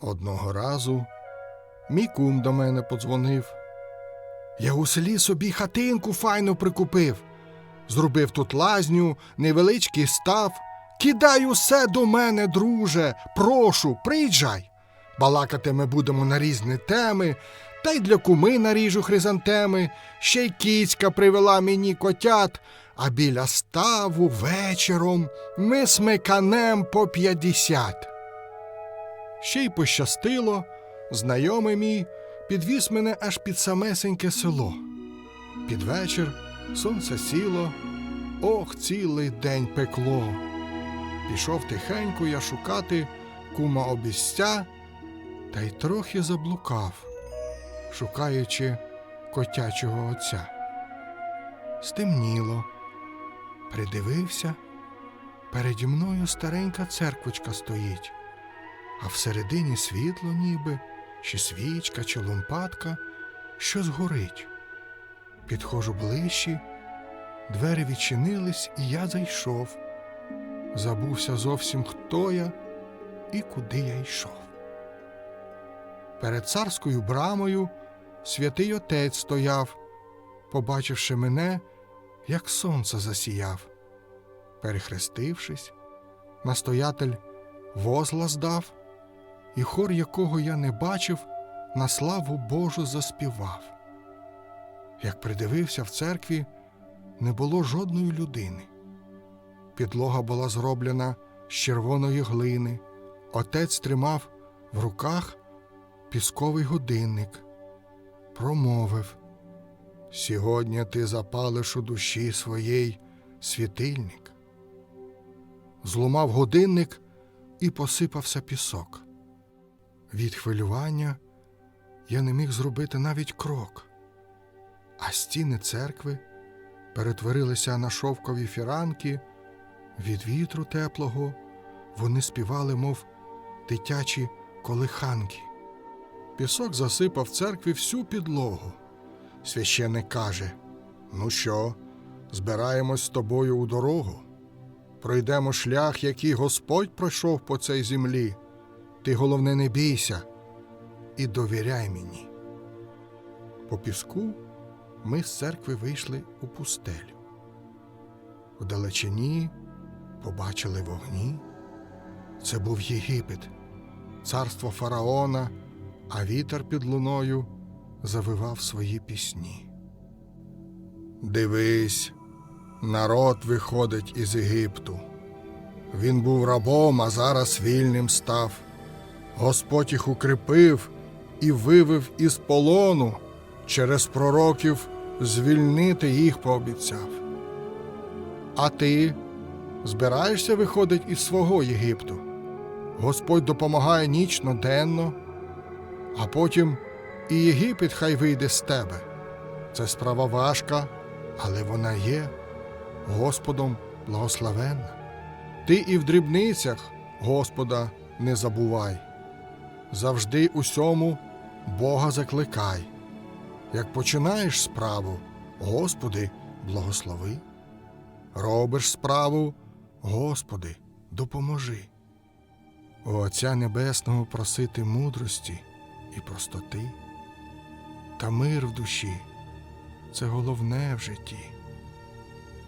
Одного разу мій кум до мене подзвонив. Я у селі собі хатинку файно прикупив. Зробив тут лазню, невеличкий став. Кидай усе до мене, друже, прошу, приїжджай. Балакати ми будемо на різні теми, та й для куми наріжу хризантеми, ще й кіцька привела мені котят, а біля ставу вечором ми смиканем по п'ятдесят. Ще й пощастило, знайомий мій підвіз мене аж під самесеньке село. Під вечір сонце сіло, ох, цілий день пекло. Пішов тихенько я шукати кума обіця, та й трохи заблукав, шукаючи котячого отця. Стемніло, придивився, переді мною старенька церквочка стоїть, а всередині світло ніби, чи свічка, чи лампадка, що згорить. Підходжу ближче, двері відчинились, і я зайшов. Забувся зовсім, хто я і куди я йшов. Перед царською брамою святий отець стояв, побачивши мене, як сонце засіяв. Перехрестившись, настоятель возла здав, і хор, якого я не бачив, на славу Божу заспівав. Як придивився в церкві, не було жодної людини. Підлога була зроблена з червоної глини. Отець тримав в руках пісковий годинник. Промовив Сьогодні ти запалиш у душі своєї світильник. Зломав годинник і посипався пісок. Від хвилювання я не міг зробити навіть крок, а стіни церкви перетворилися на шовкові фіранки. Від вітру теплого вони співали, мов дитячі колиханки. Пісок засипав церкві всю підлогу. Священник каже: Ну що, збираємось з тобою у дорогу? Пройдемо шлях, який Господь пройшов по цій землі. Ти, головне, не бійся і довіряй мені. По піску ми з церкви вийшли у пустелю. Вдалечині побачили вогні. Це був Єгипет, царство фараона, а вітер під луною завивав свої пісні. Дивись, народ виходить із Єгипту. Він був рабом, а зараз вільним став. Господь їх укріпив і вивив із полону, через пророків звільнити їх пообіцяв. А ти збираєшся виходить із свого Єгипту. Господь допомагає нічно денно, а потім і Єгипет хай вийде з тебе. Це справа важка, але вона є Господом благословенна. Ти і в дрібницях Господа не забувай. Завжди усьому Бога закликай. Як починаєш справу, Господи, благослови. Робиш справу, Господи, допоможи. У Отця Небесного просити мудрості і простоти, та мир в душі це головне в житті.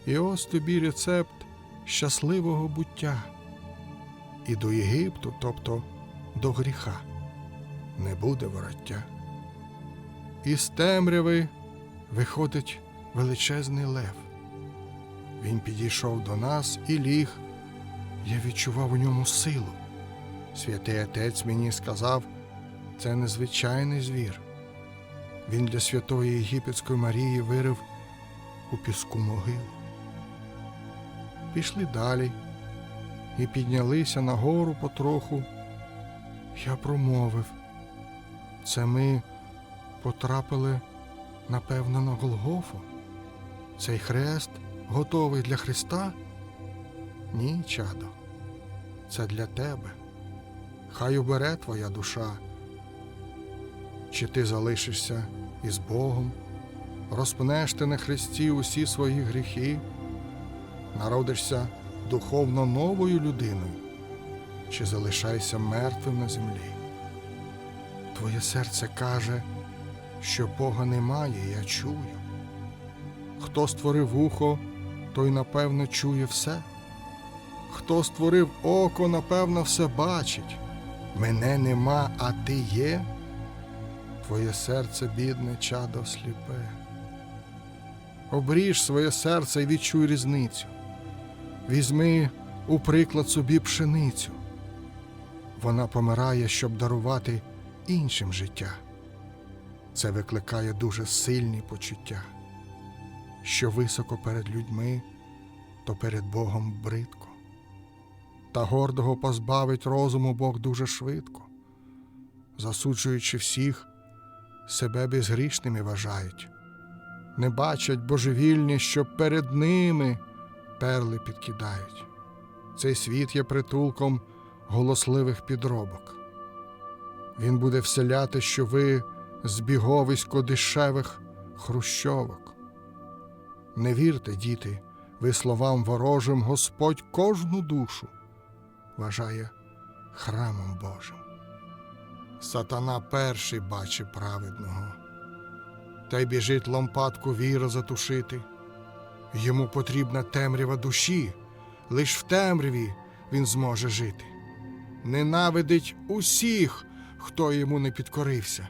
І ось тобі рецепт щасливого буття. І до Єгипту, тобто до гріха, не буде вороття. Із темряви виходить величезний лев. Він підійшов до нас і ліг. Я відчував у ньому силу. Святий отець мені сказав, це незвичайний звір. Він для святої Єгипетської Марії вирив у піску могилу. Пішли далі і піднялися нагору потроху. Я промовив, це ми потрапили, напевно, на Голгофу. Цей хрест готовий для Христа? Ні, чадо, це для тебе. Хай убере твоя душа. Чи ти залишишся із Богом, розпнеш ти на Христі усі свої гріхи, народишся духовно новою людиною, чи залишайся мертвим на землі. Твоє серце каже, що Бога немає, я чую. Хто створив вухо, той напевно чує все. Хто створив око, напевно, все бачить. Мене нема, а ти є. Твоє серце, бідне, чадо сліпе. Обріж своє серце і відчуй різницю. Візьми у приклад собі пшеницю. Вона помирає, щоб дарувати іншим життя. Це викликає дуже сильні почуття. Що високо перед людьми, то перед Богом бридко. Та гордого позбавить розуму Бог дуже швидко, засуджуючи всіх, себе безгрішними вважають, не бачать божевільні, що перед ними перли підкидають. Цей світ є притулком голосливих підробок. Він буде вселяти, що ви збіговисько дешевих хрущовок. Не вірте, діти, ви словам ворожим Господь кожну душу вважає храмом Божим. Сатана перший бачить праведного, та й біжить лампадку віри затушити. Йому потрібна темрява душі, лиш в темряві він зможе жити. Ненавидить усіх, хто йому не підкорився.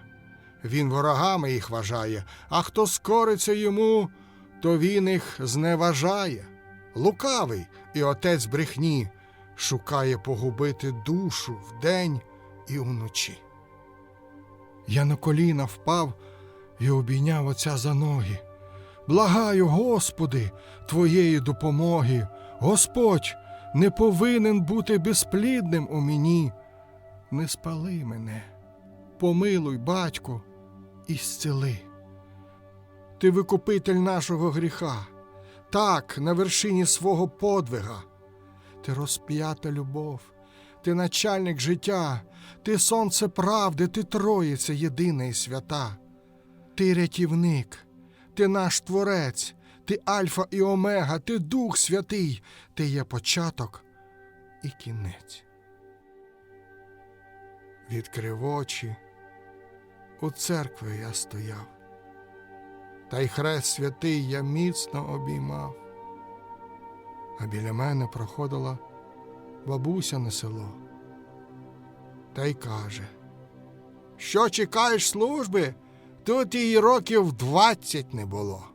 Він ворогами їх вважає, а хто скориться йому, то він їх зневажає. Лукавий і отець брехні шукає погубити душу вдень і вночі. Я на коліна впав і обійняв отця за ноги. Благаю, Господи, Твоєї допомоги. Господь не повинен бути безплідним у мені. Не спали мене, помилуй, батько, і зцели. Ти викупитель нашого гріха, так, на вершині свого подвига. Ти розп'ята любов, ти начальник життя, ти сонце правди, ти троїця єдина і свята. Ти рятівник, ти наш творець, ти Альфа і Омега, ти Дух Святий, ти є початок і кінець. Відкрив очі, у церкві я стояв, та й хрест святий я міцно обіймав, а біля мене проходила бабуся на село, та й каже, що чекаєш служби? Тут її років двадцять не було.